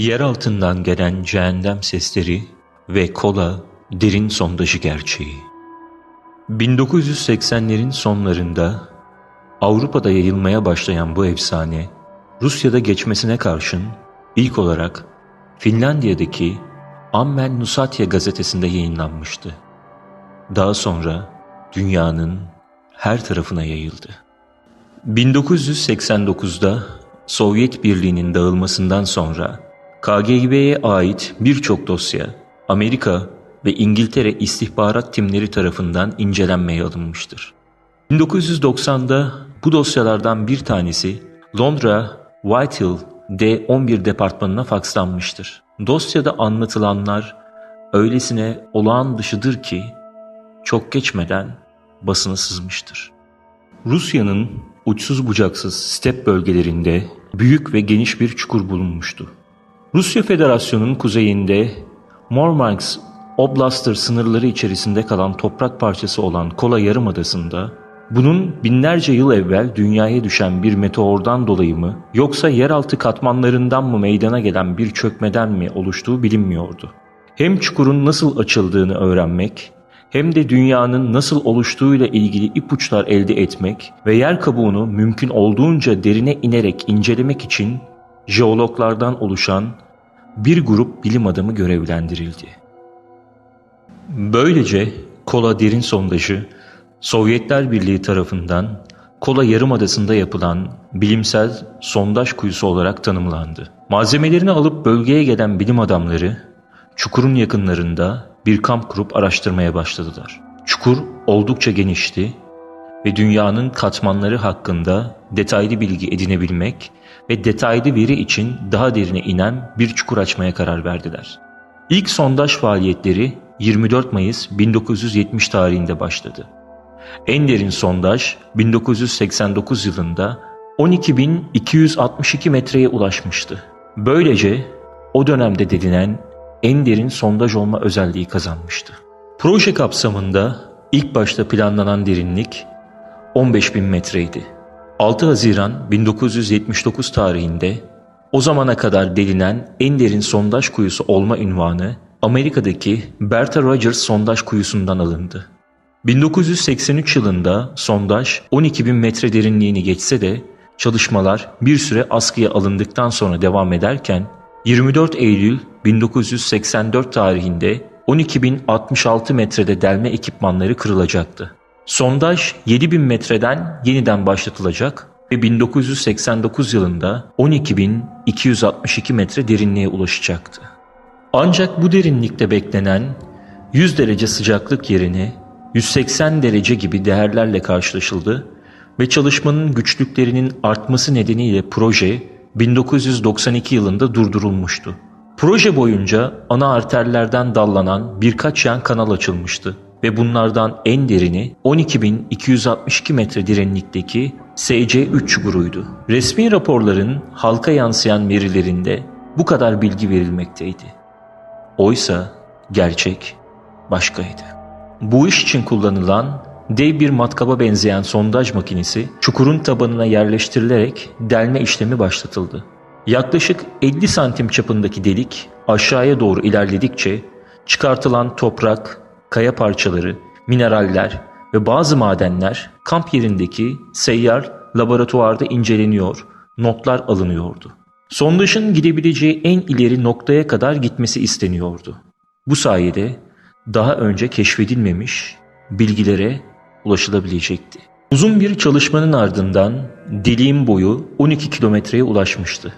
Yer altından gelen cehennem sesleri ve kola derin sondajı gerçeği. 1980'lerin sonlarında Avrupa'da yayılmaya başlayan bu efsane, Rusya'da geçmesine karşın ilk olarak Finlandiya'daki Ammen Nusatya gazetesinde yayınlanmıştı. Daha sonra dünyanın her tarafına yayıldı. 1989'da Sovyet Birliği'nin dağılmasından sonra KGB'ye ait birçok dosya Amerika ve İngiltere istihbarat timleri tarafından incelenmeye alınmıştır. 1990'da bu dosyalardan bir tanesi Londra Whitehall D11 departmanına fakslanmıştır. Dosyada anlatılanlar öylesine olağan dışıdır ki çok geçmeden basına sızmıştır. Rusya'nın uçsuz bucaksız step bölgelerinde büyük ve geniş bir çukur bulunmuştu. Rusya Federasyonu'nun kuzeyinde Murmansk Oblastır sınırları içerisinde kalan toprak parçası olan Kola Yarımadası'nda bunun binlerce yıl evvel dünyaya düşen bir meteordan dolayı mı yoksa yeraltı katmanlarından mı meydana gelen bir çökmeden mi oluştuğu bilinmiyordu. Hem çukurun nasıl açıldığını öğrenmek hem de dünyanın nasıl oluştuğuyla ilgili ipuçlar elde etmek ve yer kabuğunu mümkün olduğunca derine inerek incelemek için jeologlardan oluşan bir grup bilim adamı görevlendirildi. Böylece Kola derin sondajı Sovyetler Birliği tarafından Kola Yarımadası'nda yapılan bilimsel sondaj kuyusu olarak tanımlandı. Malzemelerini alıp bölgeye gelen bilim adamları çukurun yakınlarında bir kamp kurup araştırmaya başladılar. Çukur oldukça genişti ve dünyanın katmanları hakkında detaylı bilgi edinebilmek ve detaylı veri için daha derine inen bir çukur açmaya karar verdiler. İlk sondaj faaliyetleri 24 Mayıs 1970 tarihinde başladı. En derin sondaj 1989 yılında 12.262 metreye ulaşmıştı. Böylece o dönemde dedilen en derin sondaj olma özelliği kazanmıştı. Proje kapsamında ilk başta planlanan derinlik 15.000 metreydi. 6 Haziran 1979 tarihinde o zamana kadar delinen en derin sondaj kuyusu olma ünvanı Amerika'daki Bertha Rogers sondaj kuyusundan alındı. 1983 yılında sondaj 12.000 metre derinliğini geçse de çalışmalar bir süre askıya alındıktan sonra devam ederken 24 Eylül 1984 tarihinde 12.066 metrede delme ekipmanları kırılacaktı. Sondaj 7000 metreden yeniden başlatılacak ve 1989 yılında 12.262 metre derinliğe ulaşacaktı. Ancak bu derinlikte beklenen 100 derece sıcaklık yerine 180 derece gibi değerlerle karşılaşıldı ve çalışmanın güçlüklerinin artması nedeniyle proje 1992 yılında durdurulmuştu. Proje boyunca ana arterlerden dallanan birkaç yan kanal açılmıştı ve bunlardan en derini 12.262 metre derinlikteki SC3 çukuruydu. Resmi raporların halka yansıyan verilerinde bu kadar bilgi verilmekteydi. Oysa gerçek başkaydı. Bu iş için kullanılan dev bir matkaba benzeyen sondaj makinesi çukurun tabanına yerleştirilerek delme işlemi başlatıldı. Yaklaşık 50 santim çapındaki delik aşağıya doğru ilerledikçe çıkartılan toprak, kaya parçaları, mineraller ve bazı madenler kamp yerindeki seyyar laboratuvarda inceleniyor, notlar alınıyordu. Sondajın gidebileceği en ileri noktaya kadar gitmesi isteniyordu. Bu sayede daha önce keşfedilmemiş bilgilere ulaşılabilecekti. Uzun bir çalışmanın ardından deliğin boyu 12 kilometreye ulaşmıştı.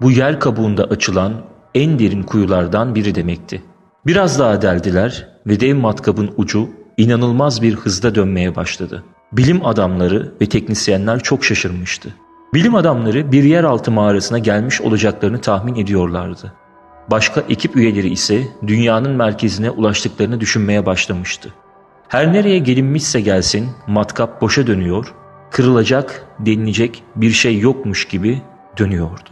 Bu yer kabuğunda açılan en derin kuyulardan biri demekti. Biraz daha deldiler ve dev matkabın ucu inanılmaz bir hızda dönmeye başladı. Bilim adamları ve teknisyenler çok şaşırmıştı. Bilim adamları bir yeraltı mağarasına gelmiş olacaklarını tahmin ediyorlardı. Başka ekip üyeleri ise dünyanın merkezine ulaştıklarını düşünmeye başlamıştı. Her nereye gelinmişse gelsin matkap boşa dönüyor, kırılacak, denilecek bir şey yokmuş gibi dönüyordu.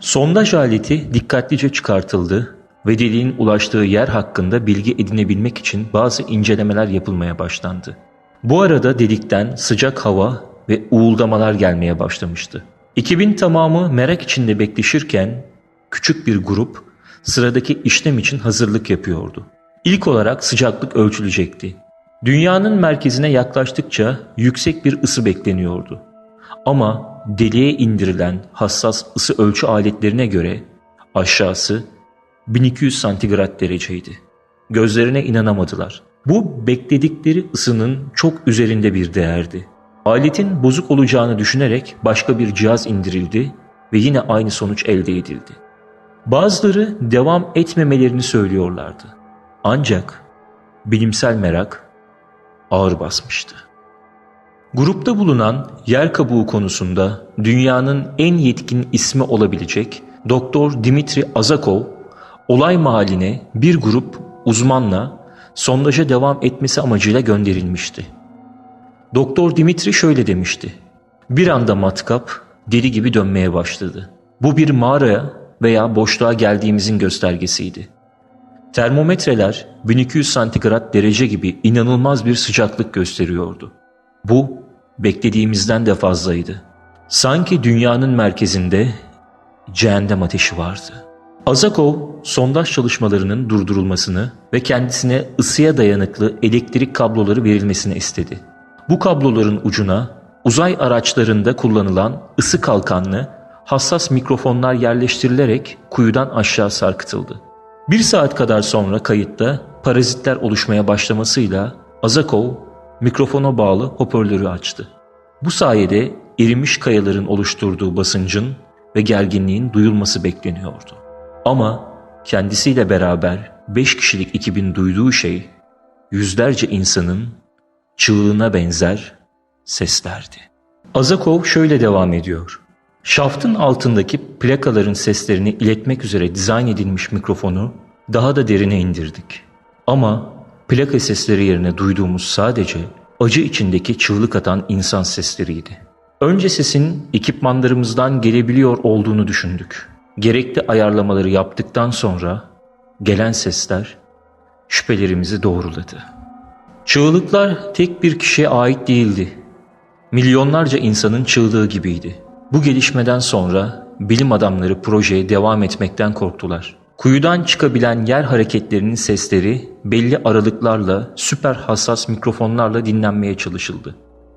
Sondaj aleti dikkatlice çıkartıldı ve deliğin ulaştığı yer hakkında bilgi edinebilmek için bazı incelemeler yapılmaya başlandı. Bu arada delikten sıcak hava ve uğuldamalar gelmeye başlamıştı. Ekibin tamamı merak içinde bekleşirken küçük bir grup sıradaki işlem için hazırlık yapıyordu. İlk olarak sıcaklık ölçülecekti. Dünyanın merkezine yaklaştıkça yüksek bir ısı bekleniyordu. Ama deliğe indirilen hassas ısı ölçü aletlerine göre aşağısı 1200 santigrat dereceydi. Gözlerine inanamadılar. Bu bekledikleri ısının çok üzerinde bir değerdi. Aletin bozuk olacağını düşünerek başka bir cihaz indirildi ve yine aynı sonuç elde edildi. Bazıları devam etmemelerini söylüyorlardı. Ancak bilimsel merak ağır basmıştı. Grupta bulunan yer kabuğu konusunda dünyanın en yetkin ismi olabilecek Doktor Dimitri Azakov olay mahalline bir grup uzmanla sondaja devam etmesi amacıyla gönderilmişti. Doktor Dimitri şöyle demişti. Bir anda matkap deli gibi dönmeye başladı. Bu bir mağaraya veya boşluğa geldiğimizin göstergesiydi. Termometreler 1200 santigrat derece gibi inanılmaz bir sıcaklık gösteriyordu. Bu beklediğimizden de fazlaydı. Sanki dünyanın merkezinde cehennem ateşi vardı. Azakov sondaj çalışmalarının durdurulmasını ve kendisine ısıya dayanıklı elektrik kabloları verilmesini istedi. Bu kabloların ucuna uzay araçlarında kullanılan ısı kalkanlı hassas mikrofonlar yerleştirilerek kuyudan aşağı sarkıtıldı. Bir saat kadar sonra kayıtta parazitler oluşmaya başlamasıyla Azakov mikrofona bağlı hoparlörü açtı. Bu sayede erimiş kayaların oluşturduğu basıncın ve gerginliğin duyulması bekleniyordu. Ama kendisiyle beraber 5 kişilik ekibin duyduğu şey yüzlerce insanın çığlığına benzer seslerdi. Azakov şöyle devam ediyor. Şaftın altındaki plakaların seslerini iletmek üzere dizayn edilmiş mikrofonu daha da derine indirdik. Ama plaka sesleri yerine duyduğumuz sadece acı içindeki çığlık atan insan sesleriydi. Önce sesin ekipmanlarımızdan gelebiliyor olduğunu düşündük. Gerekli ayarlamaları yaptıktan sonra gelen sesler şüphelerimizi doğruladı. Çığlıklar tek bir kişiye ait değildi. Milyonlarca insanın çığlığı gibiydi. Bu gelişmeden sonra bilim adamları projeye devam etmekten korktular. Kuyudan çıkabilen yer hareketlerinin sesleri belli aralıklarla süper hassas mikrofonlarla dinlenmeye çalışıldı.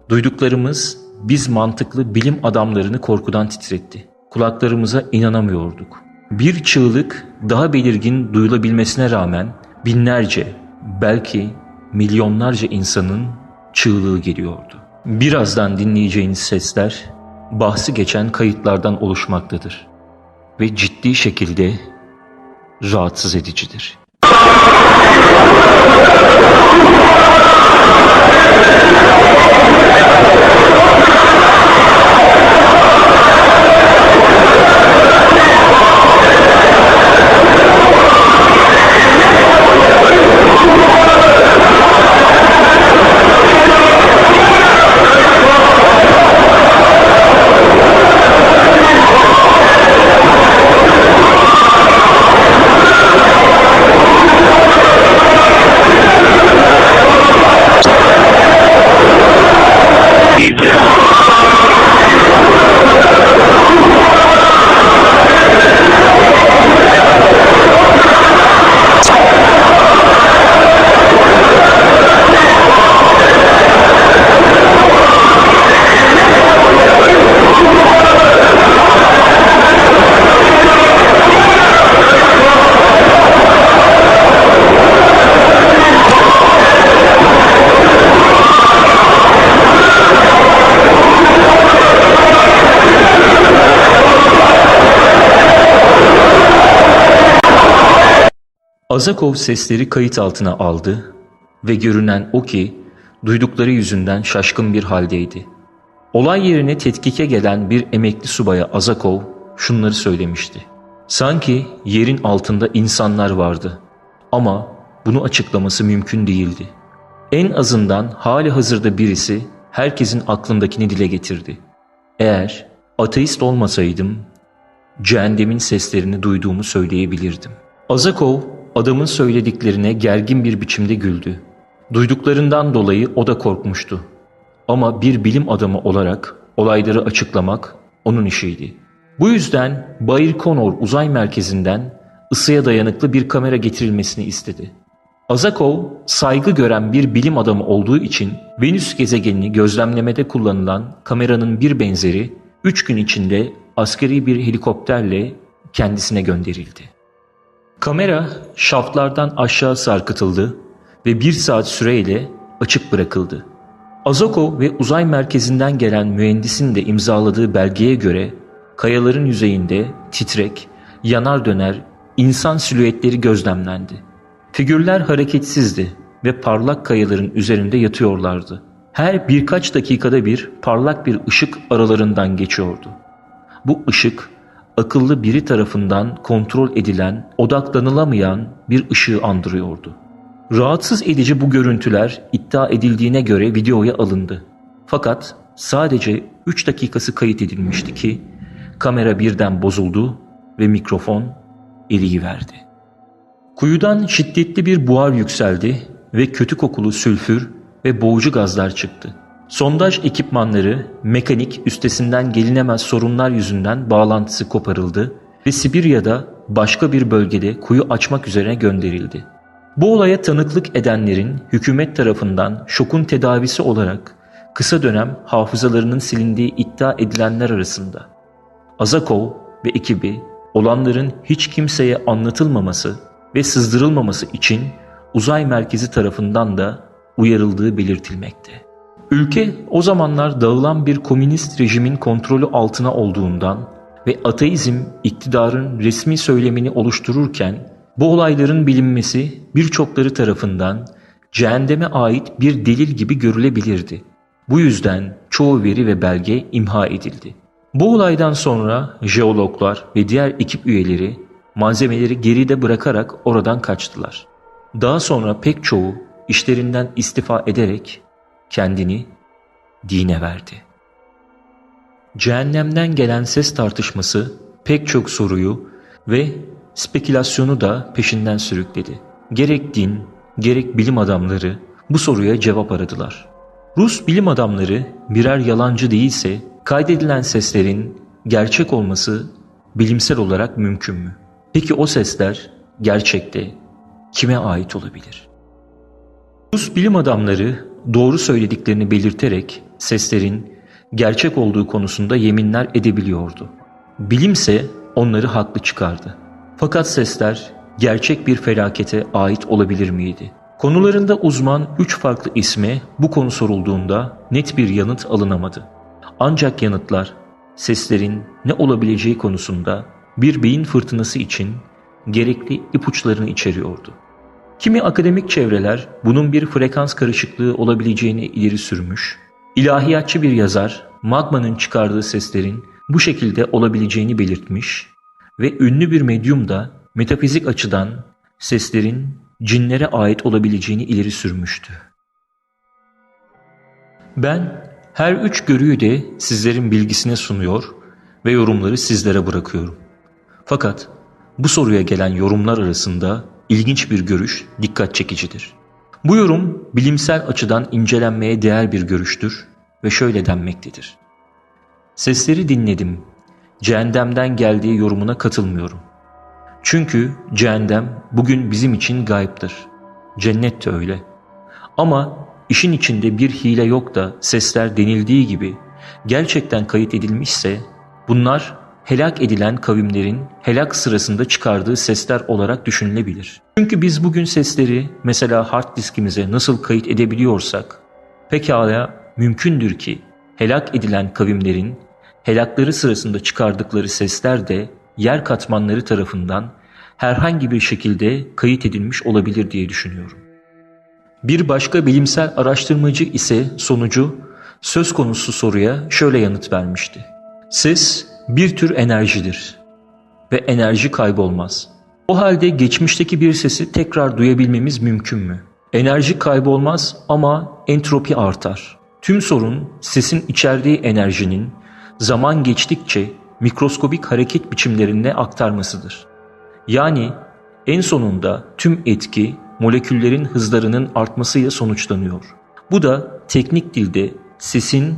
Duyduklarımız biz mantıklı bilim adamlarını korkudan titretti. Kulaklarımıza inanamıyorduk. Bir çığlık daha belirgin duyulabilmesine rağmen binlerce, belki milyonlarca insanın çığlığı geliyordu. Birazdan dinleyeceğiniz sesler bahsi geçen kayıtlardan oluşmaktadır ve ciddi şekilde rahatsız edicidir. Azakov sesleri kayıt altına aldı ve görünen o ki duydukları yüzünden şaşkın bir haldeydi. Olay yerine tetkike gelen bir emekli subaya Azakov şunları söylemişti. Sanki yerin altında insanlar vardı ama bunu açıklaması mümkün değildi. En azından hali hazırda birisi herkesin aklındakini dile getirdi. Eğer ateist olmasaydım cehennemin seslerini duyduğumu söyleyebilirdim. Azakov adamın söylediklerine gergin bir biçimde güldü. Duyduklarından dolayı o da korkmuştu. Ama bir bilim adamı olarak olayları açıklamak onun işiydi. Bu yüzden Bayrkonur uzay merkezinden ısıya dayanıklı bir kamera getirilmesini istedi. Azakov saygı gören bir bilim adamı olduğu için Venüs gezegenini gözlemlemede kullanılan kameranın bir benzeri 3 gün içinde askeri bir helikopterle kendisine gönderildi. Kamera şaftlardan aşağı sarkıtıldı ve bir saat süreyle açık bırakıldı. Azoko ve uzay merkezinden gelen mühendisin de imzaladığı belgeye göre kayaların yüzeyinde titrek, yanar döner insan silüetleri gözlemlendi. Figürler hareketsizdi ve parlak kayaların üzerinde yatıyorlardı. Her birkaç dakikada bir parlak bir ışık aralarından geçiyordu. Bu ışık akıllı biri tarafından kontrol edilen, odaklanılamayan bir ışığı andırıyordu. Rahatsız edici bu görüntüler iddia edildiğine göre videoya alındı. Fakat sadece 3 dakikası kayıt edilmişti ki kamera birden bozuldu ve mikrofon eriyiverdi. Kuyudan şiddetli bir buhar yükseldi ve kötü kokulu sülfür ve boğucu gazlar çıktı. Sondaj ekipmanları mekanik üstesinden gelinemez sorunlar yüzünden bağlantısı koparıldı ve Sibirya'da başka bir bölgede kuyu açmak üzere gönderildi. Bu olaya tanıklık edenlerin hükümet tarafından şokun tedavisi olarak kısa dönem hafızalarının silindiği iddia edilenler arasında. Azakov ve ekibi olanların hiç kimseye anlatılmaması ve sızdırılmaması için uzay merkezi tarafından da uyarıldığı belirtilmekte. Ülke o zamanlar dağılan bir komünist rejimin kontrolü altına olduğundan ve ateizm iktidarın resmi söylemini oluştururken bu olayların bilinmesi birçokları tarafından cehenneme ait bir delil gibi görülebilirdi. Bu yüzden çoğu veri ve belge imha edildi. Bu olaydan sonra jeologlar ve diğer ekip üyeleri malzemeleri geride bırakarak oradan kaçtılar. Daha sonra pek çoğu işlerinden istifa ederek kendini dine verdi. Cehennemden gelen ses tartışması pek çok soruyu ve spekülasyonu da peşinden sürükledi. Gerek din, gerek bilim adamları bu soruya cevap aradılar. Rus bilim adamları birer yalancı değilse kaydedilen seslerin gerçek olması bilimsel olarak mümkün mü? Peki o sesler gerçekte kime ait olabilir? Rus bilim adamları doğru söylediklerini belirterek seslerin gerçek olduğu konusunda yeminler edebiliyordu. Bilimse onları haklı çıkardı. Fakat sesler gerçek bir felakete ait olabilir miydi? Konularında uzman üç farklı isme bu konu sorulduğunda net bir yanıt alınamadı. Ancak yanıtlar seslerin ne olabileceği konusunda bir beyin fırtınası için gerekli ipuçlarını içeriyordu. Kimi akademik çevreler bunun bir frekans karışıklığı olabileceğini ileri sürmüş, ilahiyatçı bir yazar magmanın çıkardığı seslerin bu şekilde olabileceğini belirtmiş ve ünlü bir medyum da metafizik açıdan seslerin cinlere ait olabileceğini ileri sürmüştü. Ben her üç görüyü de sizlerin bilgisine sunuyor ve yorumları sizlere bırakıyorum. Fakat bu soruya gelen yorumlar arasında ilginç bir görüş dikkat çekicidir. Bu yorum bilimsel açıdan incelenmeye değer bir görüştür ve şöyle denmektedir. Sesleri dinledim. Cehennemden geldiği yorumuna katılmıyorum. Çünkü cehennem bugün bizim için gayiptir. Cennet de öyle. Ama işin içinde bir hile yok da sesler denildiği gibi gerçekten kayıt edilmişse bunlar helak edilen kavimlerin helak sırasında çıkardığı sesler olarak düşünülebilir. Çünkü biz bugün sesleri mesela hard diskimize nasıl kayıt edebiliyorsak pekala mümkündür ki helak edilen kavimlerin helakları sırasında çıkardıkları sesler de yer katmanları tarafından herhangi bir şekilde kayıt edilmiş olabilir diye düşünüyorum. Bir başka bilimsel araştırmacı ise sonucu söz konusu soruya şöyle yanıt vermişti. Ses bir tür enerjidir ve enerji kaybolmaz. O halde geçmişteki bir sesi tekrar duyabilmemiz mümkün mü? Enerji kaybolmaz ama entropi artar. Tüm sorun sesin içerdiği enerjinin zaman geçtikçe mikroskobik hareket biçimlerine aktarmasıdır. Yani en sonunda tüm etki moleküllerin hızlarının artmasıyla sonuçlanıyor. Bu da teknik dilde sesin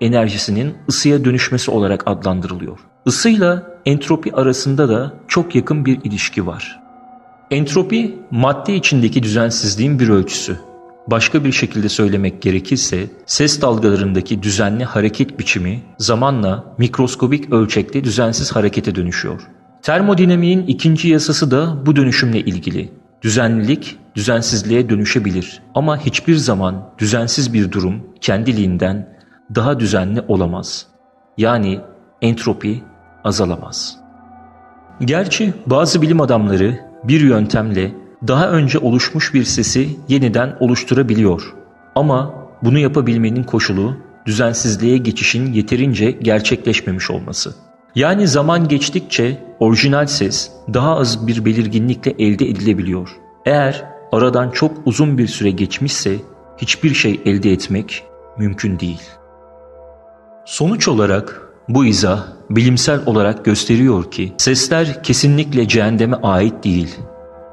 enerjisinin ısıya dönüşmesi olarak adlandırılıyor. Isıyla entropi arasında da çok yakın bir ilişki var. Entropi madde içindeki düzensizliğin bir ölçüsü. Başka bir şekilde söylemek gerekirse ses dalgalarındaki düzenli hareket biçimi zamanla mikroskobik ölçekte düzensiz harekete dönüşüyor. Termodinamiğin ikinci yasası da bu dönüşümle ilgili. Düzenlilik düzensizliğe dönüşebilir ama hiçbir zaman düzensiz bir durum kendiliğinden daha düzenli olamaz. Yani entropi azalamaz. Gerçi bazı bilim adamları bir yöntemle daha önce oluşmuş bir sesi yeniden oluşturabiliyor. Ama bunu yapabilmenin koşulu düzensizliğe geçişin yeterince gerçekleşmemiş olması. Yani zaman geçtikçe orijinal ses daha az bir belirginlikle elde edilebiliyor. Eğer aradan çok uzun bir süre geçmişse hiçbir şey elde etmek mümkün değil. Sonuç olarak bu izah bilimsel olarak gösteriyor ki sesler kesinlikle cehenneme ait değil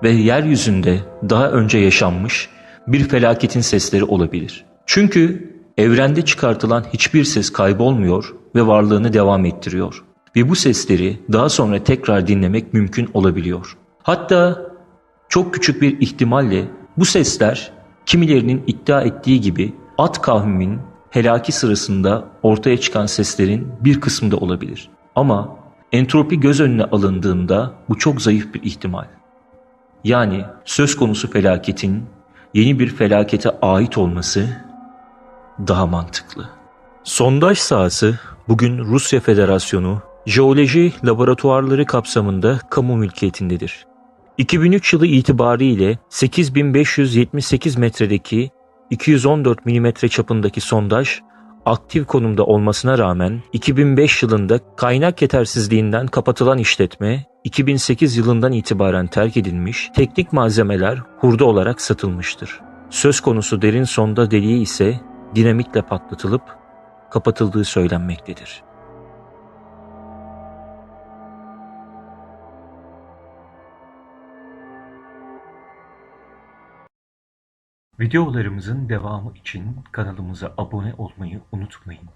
ve yeryüzünde daha önce yaşanmış bir felaketin sesleri olabilir. Çünkü evrende çıkartılan hiçbir ses kaybolmuyor ve varlığını devam ettiriyor. Ve bu sesleri daha sonra tekrar dinlemek mümkün olabiliyor. Hatta çok küçük bir ihtimalle bu sesler kimilerinin iddia ettiği gibi at kavminin helaki sırasında ortaya çıkan seslerin bir kısmı da olabilir. Ama entropi göz önüne alındığında bu çok zayıf bir ihtimal. Yani söz konusu felaketin yeni bir felakete ait olması daha mantıklı. Sondaj sahası bugün Rusya Federasyonu Jeoloji Laboratuvarları kapsamında kamu mülkiyetindedir. 2003 yılı itibariyle 8578 metredeki 214 mm çapındaki sondaj aktif konumda olmasına rağmen 2005 yılında kaynak yetersizliğinden kapatılan işletme 2008 yılından itibaren terk edilmiş, teknik malzemeler hurda olarak satılmıştır. Söz konusu derin sonda deliği ise dinamitle patlatılıp kapatıldığı söylenmektedir. Videolarımızın devamı için kanalımıza abone olmayı unutmayın.